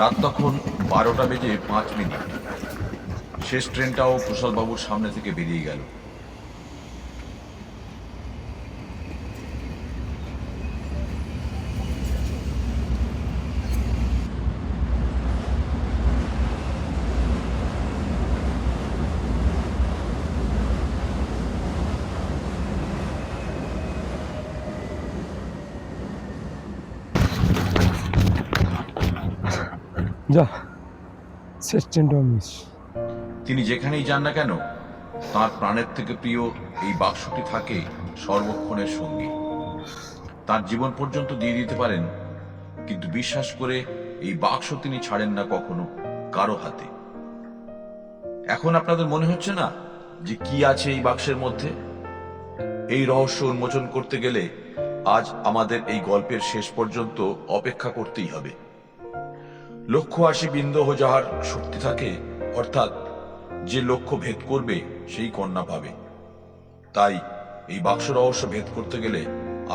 রাত তখন বারোটা বেজে পাঁচ মিনিট। শেষ ট্রেনটাও কুশলবাবুর সামনে থেকে বেরিয়ে গেল। যা তিনি যেখানেই যান না কেন, তার প্রাণের থেকে প্রিয় এই বাক্সটি থাকে সর্বক্ষণের সঙ্গী। তার জীবন পর্যন্ত দিয়ে দিতে পারেন, কিন্তু বিশ্বাস করে এই বাক্স তিনি ছাড়েন না কখনো কারও হাতে। এখন আপনাদের মনে হচ্ছে না যে কি আছে এই বাক্সের মধ্যে? এই রহস্য উন্মোচন করতে গেলে আজ আমাদের এই গল্পের শেষ পর্যন্ত অপেক্ষা করতেই হবে। লক্ষ্য আসি বিন্দহ যাহার শক্তি থাকে, অর্থাৎ যে লক্ষ্য ভেদ করবে, সেই কন্যা পাবে। তাই এই বাক্স রহস্য ভেদ করতে গেলে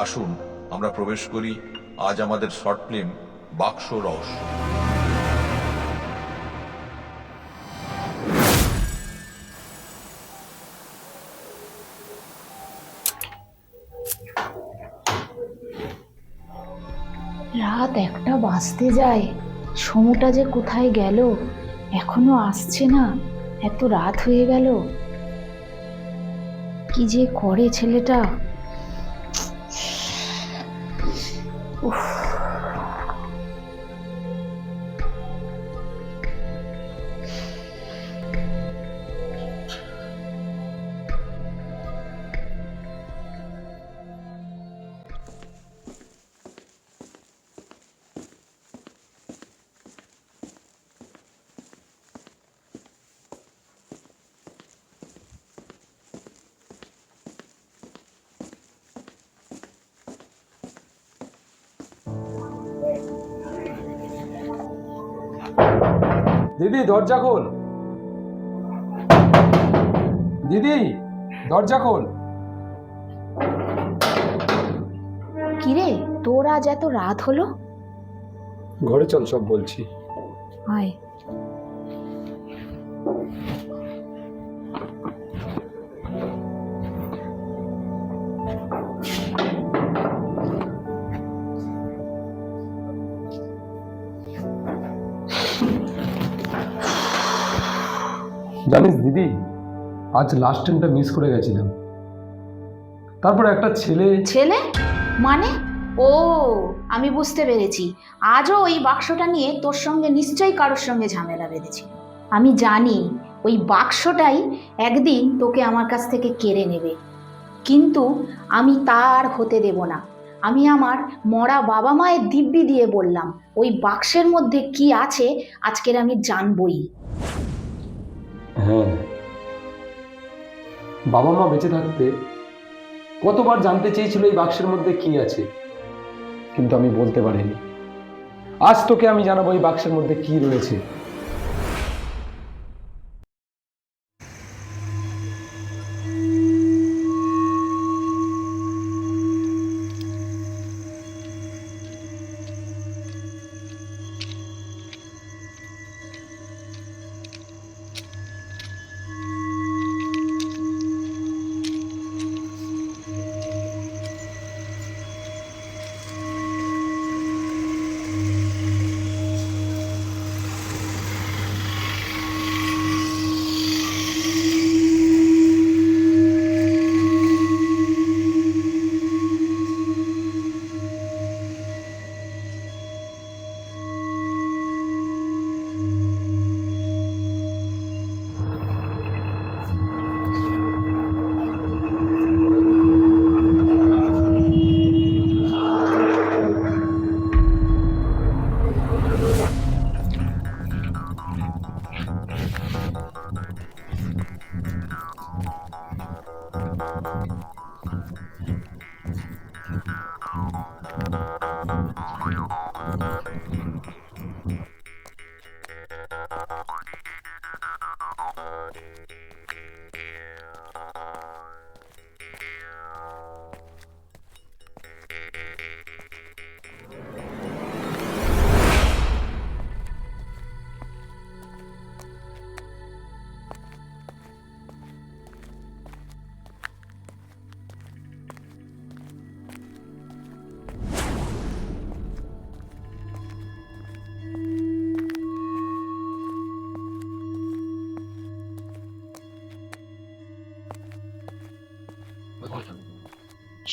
আসুন আমরা প্রবেশ করি আজ আমাদের শর্ট ফিল্ম বাক্স রহস্য। রাত একটা বাঁচতে যায়। সমুটা যে কোথায় গেল? এখনও আসছে না। এত রাত হয়ে গেল। কি যে করে ছেলেটা? উফ। দিদি দরজা খোল। দিদি দরজা খোল। কিরে তোর আজ এত রাত হলো? ঘরে চল সব বলছি। আয়। জানিস দিদি, আজ লাস্ট ট্রেনটা মিস করে গেছিলাম। তারপর একটা ছেলে ছেলে? মানে? ও, আমি বুঝতে পেরেছি। আজও ওই বাক্সটা নিয়ে তোর সঙ্গে নিশ্চয়ই কারোর সঙ্গে ঝামেলা বেঁধেছি। আমি জানি ওই বাক্সটাই একদিন তোকে আমার কাছ থেকে কেড়ে নেবে। কিন্তু আমি তার হতে দেব না। আমি আমার মরা বাবা মায়ের দিব্যি দিয়ে বললাম, ওই বাক্সের মধ্যে কি আছে আজকের আমি জানবই। হ্যাঁ। বাবা মা বেঁচে থাকতে কতবার জানতে চেয়েছিল এই বাক্সের মধ্যে কি আছে, কিন্তু আমি বলতে পারিনি। আজ তোকে আমি জানাব এই বাক্সের মধ্যে কি রয়েছে।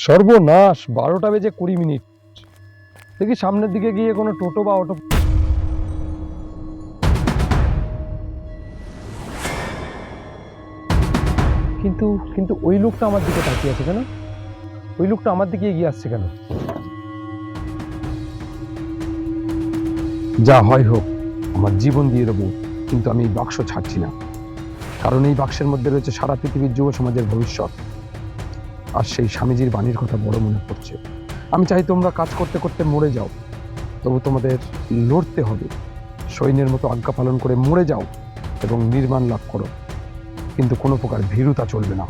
সর্বনাশ, বারোটা বেজে কুড়ি মিনিট। দেখি সামনের দিকে গিয়ে কোনো টোটো বা অটো কিন্তু কিন্তু ওই লোকটা আমার দিকে তাকিয়ে আছে কেন? ওই লোকটা আমার দিকে এগিয়ে আসছে কেন? যা হয় হোক, আমার জীবন দিয়ে দেবো, কিন্তু আমি এই বাক্স ছাড়ছি না। কারণ এই বাক্সের মধ্যে রয়েছে সারা পৃথিবীর যুব সমাজের ভবিষ্যৎ। আর সেই স্বামীজির বাণীর কথা বড় মনে পড়ছে। আমি চাই তোমরা কাজ করতে করতে মরে যাও। তবু তোমাদের লড়তে হবে। সৈন্যের মতো আজ্ঞা পালন করে মরে যাও এবং নির্মাণ লাভ করো। কিন্তু কোনো প্রকার ভীরুতা চলবে না।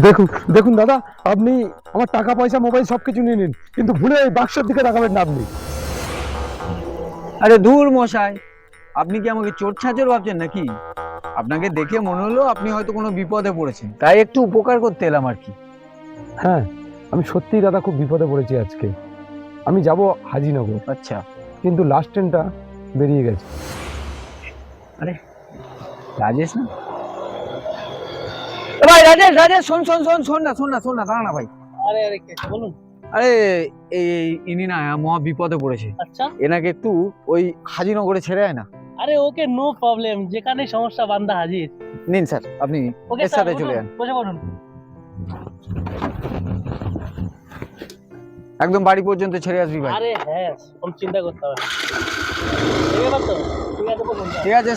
দেখুন দেখুন দাদা, আপনি আমার টাকা, পয়সা, মোবাইল সব কিছু নিয়ে নিন। কিন্তু ভুলে এই বাক্সের দিকে তাকাবেন না আপনি। আরে দূর মশাই, আপনি কি আমাকে চোর ছাচর ভাবছেন নাকি? আপনাকে দেখে মনে হলো আপনি হয়তো কোনো বিপদে পড়েছেন। তাই একটু উপকার করতে এলাম আর কি। হ্যাঁ আমি সত্যিই দাদা খুব বিপদে পড়েছি আজকে। আমি যাব হাজিনগর। আচ্ছা। কিন্তু লাস্ট ট্রেনটা বেরিয়ে গেছে। আরে রাজেশ না? ভাই রাজেশ রাজেশ শোন শোন শোন শোন না শোন না শোন না দাঁড়া না ভাই। আরে আরে কে বলুন। আরে এই ইনি না মহা বিপদে পড়েছে। আচ্ছা। এনাকে একটু ওই হাজিনগরে ছেড়ে আয় না। আরে ওকে নো প্রবলেম যেখানে সমস্যা বান্দা হাজির। নিন স্যার আপনি ওকে এর সাথে চলে যান। বসে পড়ুন। একদম বাড়ি পর্যন্ত ছেড়ে আসবি ভাই। আরে হ্যাঁ কোন চিন্তা করতে হবে। ঠিক আছে ঠিক আছে।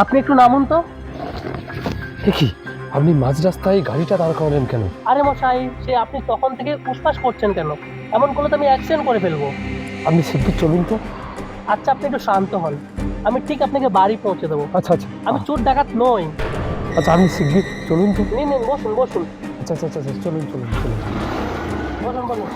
আপনি একটু নামুন তো। দেখি আপনি মাঝ রাস্তায় গাড়িটা দাঁড় করালেন কেন? আরে মশাই সে আপনি তখন থেকে উসপাস করছেন কেন? এমন করলে তো আমি অ্যাক্সিডেন্ট করে ফেলব। আপনি শিগগির চলুন তো। আচ্ছা আপনি একটু শান্ত হন। আমি ঠিক আপনাকে বাড়ি পৌঁছে দেবো। আচ্ছা আচ্ছা। আমি চোর ডাকাত নই। আচ্ছা আপনি শিগগির চলুন তো। নিন নিন বসুন বসুন। আচ্ছা আচ্ছা আচ্ছা আচ্ছা, চলুন চলুন চলুন। বসুন বসুন।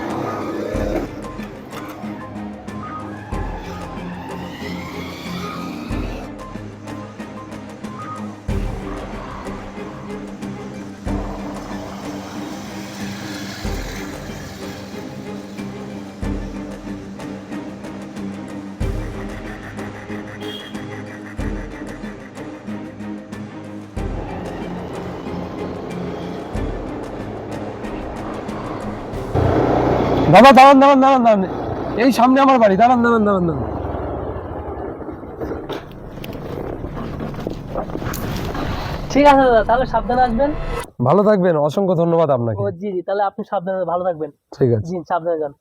দাদা দাঁড়ান দাঁড়ান দাঁড়ান দাঁড়ান। এই সামনে আমার বাড়ি দাঁড়ান দাঁড়ান দাঁড়ান দাঁড়ান। ঠিক আছে দাদা তাহলে সাবধানে আসবেন। ভালো থাকবেন অসংখ্য ধন্যবাদ আপনাকে। জি জি তাহলে আপনি সাবধানে ভালো থাকবেন। ঠিক আছে। জি সাবধানে যান।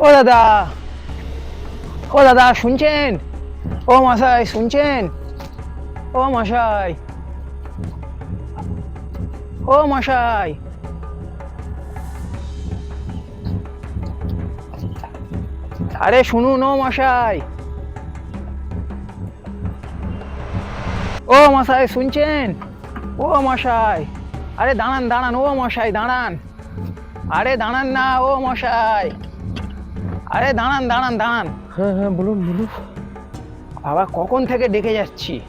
ও দাদা। ও দাদা, শুনছেন? ও মশাই, শুনছেন? ও মশাই। ও মশাই। আরে শুনুন, ও মশাই। ও মশাই, শুনছেন? ও মশাই। আরে দাঁড়ান দাঁড়ান, ও মশাই, দাঁড়ান। আরে দাঁড়ান না, ও মশাই। আরে দাঁড়ান দাঁড়ান দাঁড়ান। হ্যাঁ হ্যাঁ বলুন বলুন। বাবা কখন থেকে ডেকে যাচ্ছি?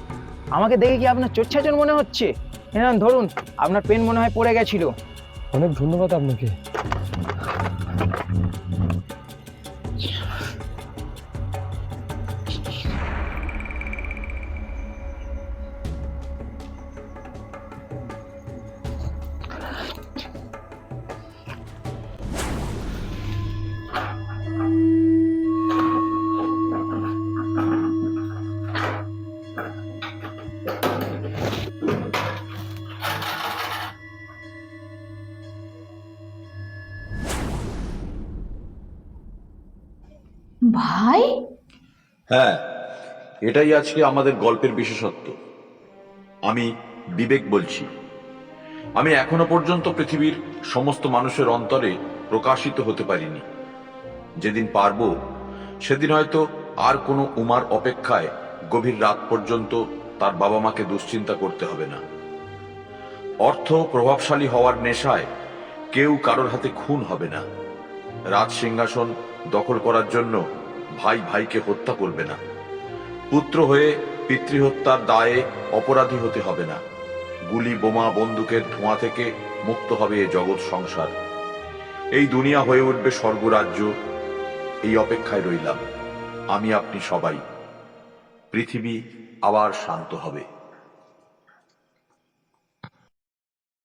আমাকে দেখে কি আপনার চোরছাচর মনে হচ্ছে? হ্যাঁ ধরুন আপনার পেন মনে হয় পড়ে গেছিল। অনেক ধন্যবাদ আপনাকে। ভাই? হ্যাঁ এটাই আজকে আমাদের গল্পের বিশেষত্ব। আমি বিবেক বলছি। আমি এখনও পর্যন্ত পৃথিবীর সমস্ত মানুষের অন্তরে প্রকাশিত হতে পারিনি। যেদিন পারব, সেদিন হয়তো আর কোনো উমার অপেক্ষায় গভীর রাত পর্যন্ত তার বাবা মাকে দুশ্চিন্তা করতে হবে না। অর্থ প্রভাবশালী হওয়ার নেশায় কেউ কারোর হাতে খুন হবে না। রাজ সিংহাসন দখল করার জন্য ভাই ভাইকে হত্যা করবে না। পুত্র হয়ে পিতৃহত্যার দায়ে অপরাধী হতে হবে না। গুলি, বোমা, বন্দুকের ধোঁয়া থেকে মুক্ত হবে এ জগৎ সংসার। এই দুনিয়া হয়ে উঠবে স্বর্গরাজ্য। এই অপেক্ষায় রইলাম। আমি আপনি সবাই। পৃথিবী আবার শান্ত হবে।